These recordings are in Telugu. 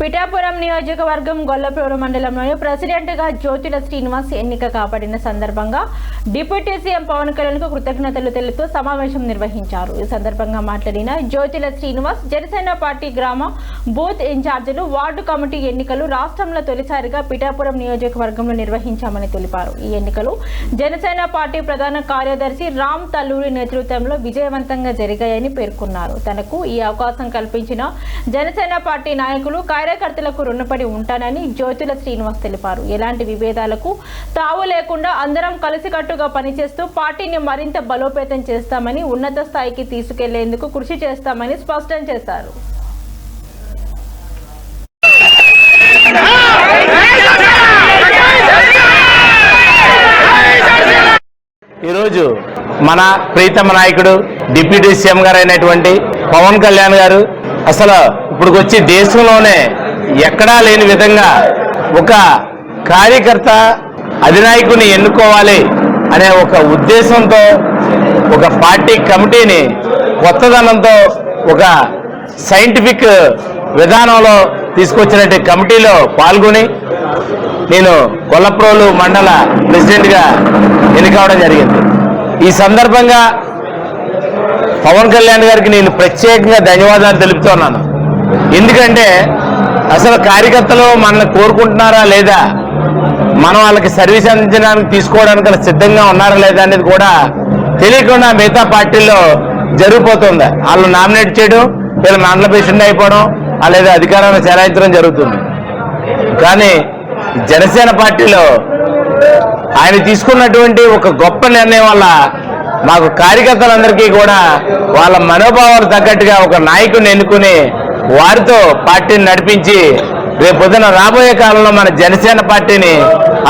పిఠాపురం నియోజకవర్గం గొల్లపురం మండలంలోని ప్రెసిడెంట్గా జ్యోతుల జ్యోతిల శ్రీనివాస్ ఎన్నిక కాపాడిన సందర్భంగా డిప్యూటీ సీఎం పవన్ కళ్యాణ్కు కృతజ్ఞతలు తెలుపుతూ సమావేశం నిర్వహించారు. ఈ సందర్భంగా మాట్లాడిన జ్యోతిల శ్రీనివాస్ జనసేన పార్టీ గ్రామ బూత్ ఇన్ఛార్జీలు వార్డు కమిటీ ఎన్నికలు రాష్ట్రంలో తొలిసారిగా పిఠాపురం నియోజకవర్గంలో నిర్వహించామని తెలిపారు. ఈ ఎన్నికలు జనసేన పార్టీ ప్రధాన కార్యదర్శి రామ్ తల్లూరి నేతృత్వంలో విజయవంతంగా జరిగాయని పేర్కొన్నారు. తనకు ఈ అవకాశం కల్పించిన జనసేన పార్టీ నాయకులు కార్యకర్తలకు రుణపడి ఉంటానని జ్యోతుల శ్రీనివాస్ తెలిపారు. ఎలాంటి విభేదాలకు తావు లేకుండా అందరం కలిసికట్టుగా పనిచేస్తూ పార్టీని మరింత బలోపేతం చేస్తామని ఉన్నత స్థాయికి తీసుకెళ్ళేందుకు కృషి చేస్తామని స్పష్టం చేశారు. ఈరోజు మన ప్రీతమ నాయకుడు డిప్యూటీ సీఎం గారు అయినటువంటి పవన్ కళ్యాణ్ గారు అసలు ఇప్పుడు వచ్చి దేశంలోనే ఎక్కడా లేని విధంగా ఒక కార్యకర్త అధినాయకుని ఎన్నుకోవాలి అనే ఒక ఉద్దేశంతో ఒక పార్టీ కమిటీని కొత్తదనంతో ఒక సైంటిఫిక్ విధానంలో తీసుకొచ్చినట్టు కమిటీలో పాల్గొని నేను కొల్లప్రోలు మండల ప్రెసిడెంట్గా ఎన్నికవడం జరిగింది. ఈ సందర్భంగా పవన్ కళ్యాణ్ గారికి నేను ప్రత్యేకంగా ధన్యవాదాలు తెలుపుతున్నాను ఎందుకంటే అసలు కార్యకర్తలు మనల్ని కోరుకుంటున్నారా లేదా? మనం వాళ్ళకి సర్వీస్ అందించడానికి తీసుకోవడానికి సిద్ధంగా ఉన్నారా లేదా అనేది కూడా తెలియకుండా మిగతా పార్టీల్లో జరిగిపోతుంది. వాళ్ళు నామినేట్ చేయడం వీళ్ళు మండల పేషెంట్ అయిపోవడం లేదా అధికారాన్ని చెలాయించడం జరుగుతుంది. కానీ జనసేన పార్టీలో ఆయన తీసుకున్నటువంటి ఒక గొప్ప నిర్ణయం వల్ల మాకు కార్యకర్తలందరికీ కూడా వాళ్ళ మనోభావాలు తగ్గట్టుగా ఒక నాయకుడిని ఎన్నుకుని వారితో పార్టీని నడిపించి రేపు పొద్దున రాబోయే కాలంలో మన జనసేన పార్టీని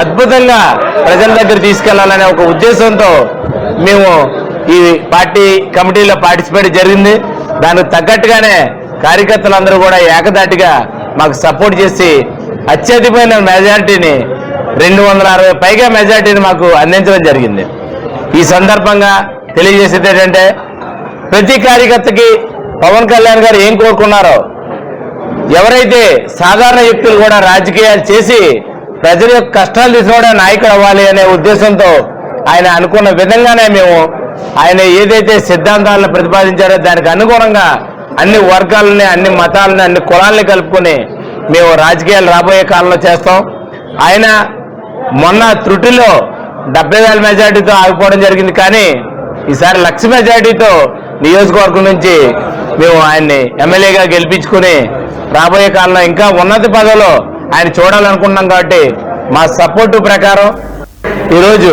అద్భుతంగా ప్రజల దగ్గర తీసుకెళ్ళాలనే ఒక ఉద్దేశంతో మేము ఈ పార్టీ కమిటీలో పార్టిసిపేట్ జరిగింది. దానికి తగ్గట్టుగానే కార్యకర్తలందరూ కూడా ఏకదాటిగా మాకు సపోర్ట్ చేసి అత్యధికమైన మెజారిటీని రెండు వందల అరవై పైగా మెజారిటీని మాకు అందించడం జరిగింది. ఈ సందర్భంగా తెలియజేసేది ఏంటంటే ప్రతి కార్యకర్తకి పవన్ కళ్యాణ్ గారు ఏం కోరుకున్నారో ఎవరైతే సాధారణ వ్యక్తులు కూడా రాజకీయాలు చేసి ప్రజల యొక్క కష్టాలు తీసుకోవడం నాయకుడు అవ్వాలి అనే ఉద్దేశంతో ఆయన అనుకున్న విధంగానే మేము ఆయన ఏదైతే సిద్ధాంతాలను ప్రతిపాదించారో దానికి అనుగుణంగా అన్ని వర్గాలని అన్ని మతాలని అన్ని కులాలని కలుపుకొని మేము రాజకీయాలు రాబోయే కాలంలో చేస్తాం. ఆయన మొన్న త్రుటిలో డెబ్బై వేల మెజార్టీతో ఆగిపోవడం జరిగింది కానీ ఈసారి లక్ష మెజార్టీతో నియోజకవర్గం నుంచి మేము ఆయన్ని ఎమ్మెల్యేగా గెలిపించుకుని రాబోయే కాలంలో ఇంకా ఉన్నత పదవిలో ఆయన చూడాలనుకుంటున్నాం కాబట్టి మా సపోర్టు ప్రకారం ఈరోజు